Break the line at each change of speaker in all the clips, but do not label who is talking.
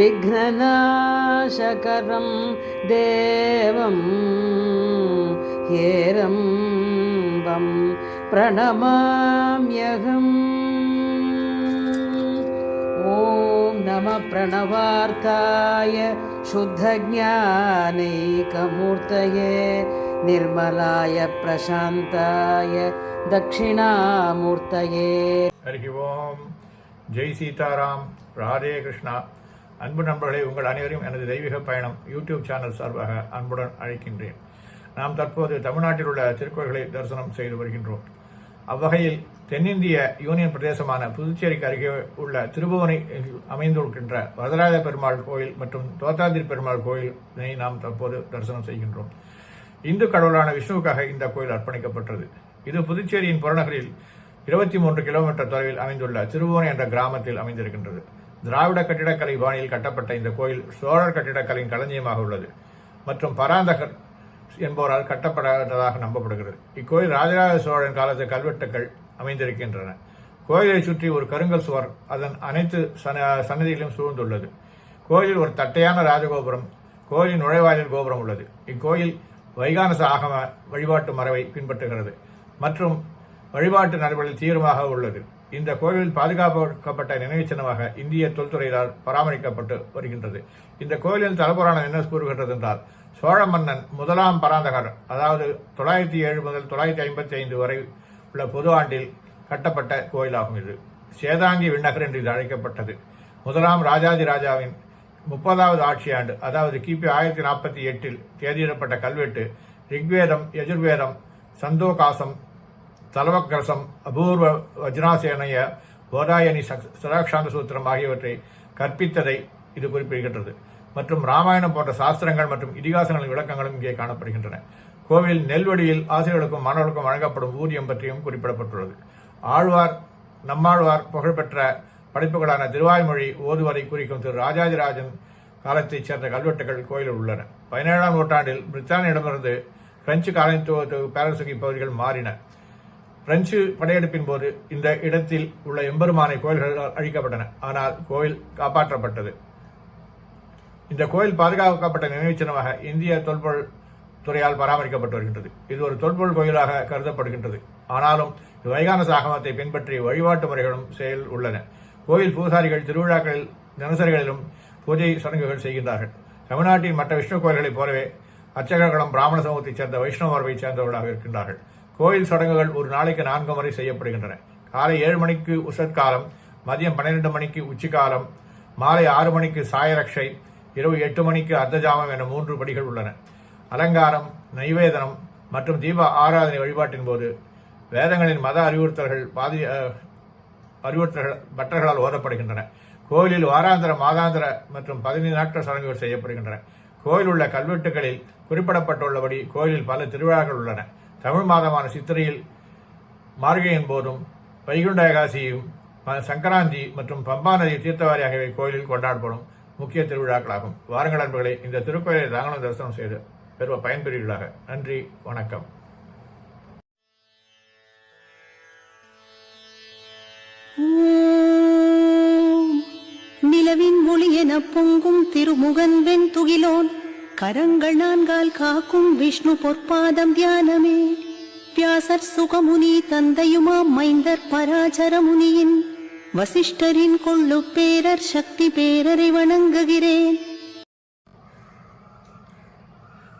विघ्ननाशकरं देवं हेरम्बं प्रणमाम्यहम्। ॐ नमः प्रणवार्थाय शुद्धज्ञानैकमूर्तये, निर्मलाय प्रशान्ताय दक्षिणामूर्तये।
हरिः ओम्। जय सीताराम। राधे कृष्णा। அன்பு நண்பர்களே உங்கள் அனைவரையும் எனது தெய்வீக பயணம் யூடியூப் சேனல் சார்பாக அன்புடன் அழைக்கின்றேன். நாம் தற்போது தமிழ்நாட்டில் உள்ள திருக்கோயில்களை தரிசனம் செய்து வருகின்றோம். அவ்வகையில் தென்னிந்திய யூனியன் பிரதேசமான புதுச்சேரிக்கு அருகே உள்ள திருபுவனையில் அமைந்திருக்கின்ற வரதராஜ பெருமாள் கோயில் மற்றும் தோத்தாதிரி பெருமாள் கோயிலை நாம் தற்போது தரிசனம் செய்கின்றோம். இந்து கடவுளான விஷ்ணுவுக்காக இந்த கோயில் அர்ப்பணிக்கப்பட்டது. இது புதுச்சேரியின் புறநகரில் இருபத்தி மூன்று கிலோமீட்டர் தொலைவில் அமைந்துள்ள திருபுவனை என்ற கிராமத்தில் அமைந்திருக்கின்றது. திராவிட கட்டிடக்கலை பாணியில் கட்டப்பட்ட இந்த கோயில் சோழர் கட்டிடக்கலையின் களஞ்சியமாக உள்ளது மற்றும் பராந்தகர் என்பவரால் கட்டப்படாததாக நம்பப்படுகிறது. இக்கோயில் ராஜராஜ சோழன் காலத்து கல்வெட்டுக்கள் அமைந்திருக்கின்றன. கோயிலை சுற்றி ஒரு கருங்கல் சுவர் அதன் அனைத்து சன- சன்னதியிலும் சூழ்ந்துள்ளது. கோயிலில் ஒரு தட்டையான ராஜகோபுரம் கோயிலின் நுழைவாயில் கோபுரம் உள்ளது. இக்கோயில் வைகானச ஆகம வழிபாட்டு மரபை பின்பற்றுகிறது மற்றும் வழிபாட்டு நடைமுறையில் தீவிரமாக உள்ளது. இந்த கோயிலில் பாதுகாக்கப்பட்ட நினைவுச் சின்னமாக இந்திய தொல்துறையினால் பராமரிக்கப்பட்டு வருகின்றது. இந்த கோவிலின் தலபுராணம் என்ன கூறுகின்றது என்றால் சோழ மன்னன் முதலாம் பராந்தகர் அதாவது தொள்ளாயிரத்தி ஏழு முதல் தொள்ளாயிரத்தி ஐம்பத்தி ஐந்து வரை உள்ள பொது ஆண்டில் கட்டப்பட்ட கோயிலாகும் இது. சேதாங்கி விண்ணகர் என்று இது அழைக்கப்பட்டது. முதலாம் ராஜாதி ராஜாவின் முப்பதாவது ஆட்சி ஆண்டு அதாவது கிபி ஆயிரத்தி நாற்பத்தி எட்டில் தேதியிடப்பட்ட கல்வெட்டு ரிக்வேதம் யஜுர்வேதம் சந்தோகாசம் தலவக்கரசம் அபூர்வ வஜ்ராசேனைய கோதாயனி சதாக்ஷாந்த சூத்திரம் ஆகியவற்றை கற்பித்ததை இது குறிப்பிடுகின்றது. மற்றும் ராமாயணம் போன்ற சாஸ்திரங்கள் மற்றும் இதிகாசங்களின் விளக்கங்களும் இங்கே காணப்படுகின்றன. கோவில் நெல்வடியில் ஆசிரியர்களுக்கும் மாணவர்களுக்கும் வழங்கப்படும் ஊதியம் பற்றியும் குறிப்பிடப்பட்டுள்ளது. ஆழ்வார் நம்மாழ்வார் புகழ்பெற்ற படைப்புகளான திருவாய்மொழி ஓதுவரை குறிக்கும் திரு ராஜாதிராஜன் காலத்தைச் சேர்ந்த கல்வெட்டுகள் கோயிலில் உள்ளன. பதினேழாம் நூற்றாண்டில் பிரித்தானியிடமிருந்து பிரெஞ்சு காலனித்துவ பேரரசுக்கு இப்பகுதிகள் மாறின. பிரெஞ்சு படையெடுப்பின் போது இந்த இடத்தில் உள்ள எம்பெருமானை கோயில்கள் அழிக்கப்பட்டன. ஆனால் கோயில் காப்பாற்றப்பட்டது. இந்த கோயில் பாதுகாக்கப்பட்ட நினைவுச்சின்னமாக இந்திய தொல்பொருள் துறையால் பராமரிக்கப்பட்டு வருகின்றது. இது ஒரு தொல்பொருள் கோயிலாக கருதப்படுகின்றது. ஆனாலும் இது சாகமத்தை பின்பற்றி வழிபாட்டு முறைகளும் செயல் உள்ளன. கோயில் பூசாரிகள் திருவிழாக்களில் தினசரிகளிலும் பூஜை சடங்குகள் செய்கின்றார்கள். தமிழ்நாட்டின் மற்ற விஷ்ணு கோயில்களைப் போலவே அர்ச்சகர்களும் பிராமண சமூகத்தைச் சேர்ந்த வைஷ்ணவ மரபைச் சேர்ந்தவர்களாக இருக்கின்றார்கள். கோயில் சடங்குகள் ஒரு நாளைக்கு நான்கு முறை செய்யப்படுகின்றன. காலை ஏழு மணிக்கு உசற்காலம் மதியம் பன்னிரெண்டு மணிக்கு உச்சிக்காலம் மாலை ஆறு மணிக்கு சாயரக்ஷை இரவு எட்டு மணிக்கு அர்த்தஜாமம் என மூன்று படிகள் உள்ளன. அலங்காரம் நைவேதனம் மற்றும் தீப ஆராதனை வழிபாட்டின் போது வேதங்களின் மத அறிவுறுத்தல்கள் பாதி அறிவுறுத்தல்கள் பட்டர்களால் ஓதப்படுகின்றன. கோயிலில் வாராந்திர மாதாந்திர மற்றும் பதினைந்து நாட்கள் சடங்குகள் செய்யப்படுகின்றன. கோயில் உள்ள கல்வெட்டுகளில் குறிப்பிடப்பட்டுள்ளபடி கோயிலில் பல திருவிழாக்கள் உள்ளன. தமிழ் மாதமான சித்திரையில் மார்கையின் போதும் வைகுண்ட ஏகாசியும் சங்கராந்தி மற்றும் பம்பா நதி தீர்த்தவாரி ஆகியவை கோயிலில் கொண்டாடப்படும் முக்கிய திருவிழாக்களாகும். வாருங்கள் அன்புகளை இந்த திருக்கோயிலை தாங்களும் தரிசனம் செய்து பெறுவ பயன்பெறுவீர்களாக. நன்றி வணக்கம்.
நிலவின் ஒளி பொங்கும் திருமுகன் வெண் துகிலோன் கரங்கள் நான்கால் காக்கும் விஷ்ணு பொற்பாதம் தியானமே. வியாசர் சுகமுனி தந்தையுமா மைந்தர் பராஜரமுனியின். வசிஷ்டரின் கொள்ளு பேரர் சக்தி பேரரை வணங்குகிறேன்.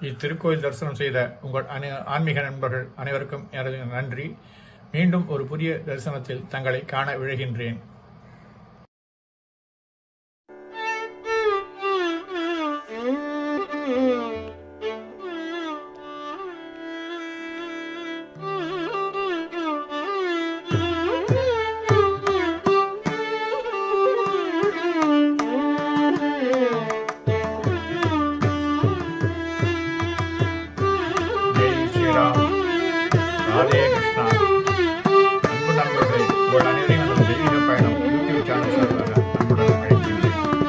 இத்திருக்கோயில் தரிசனம் செய்த உங்கள் அனை ஆன்மீக நண்பர்கள் அனைவருக்கும் எனது நன்றி. மீண்டும் ஒரு புதிய தரிசனத்தில் தங்களை காண விழைகின்றேன். が。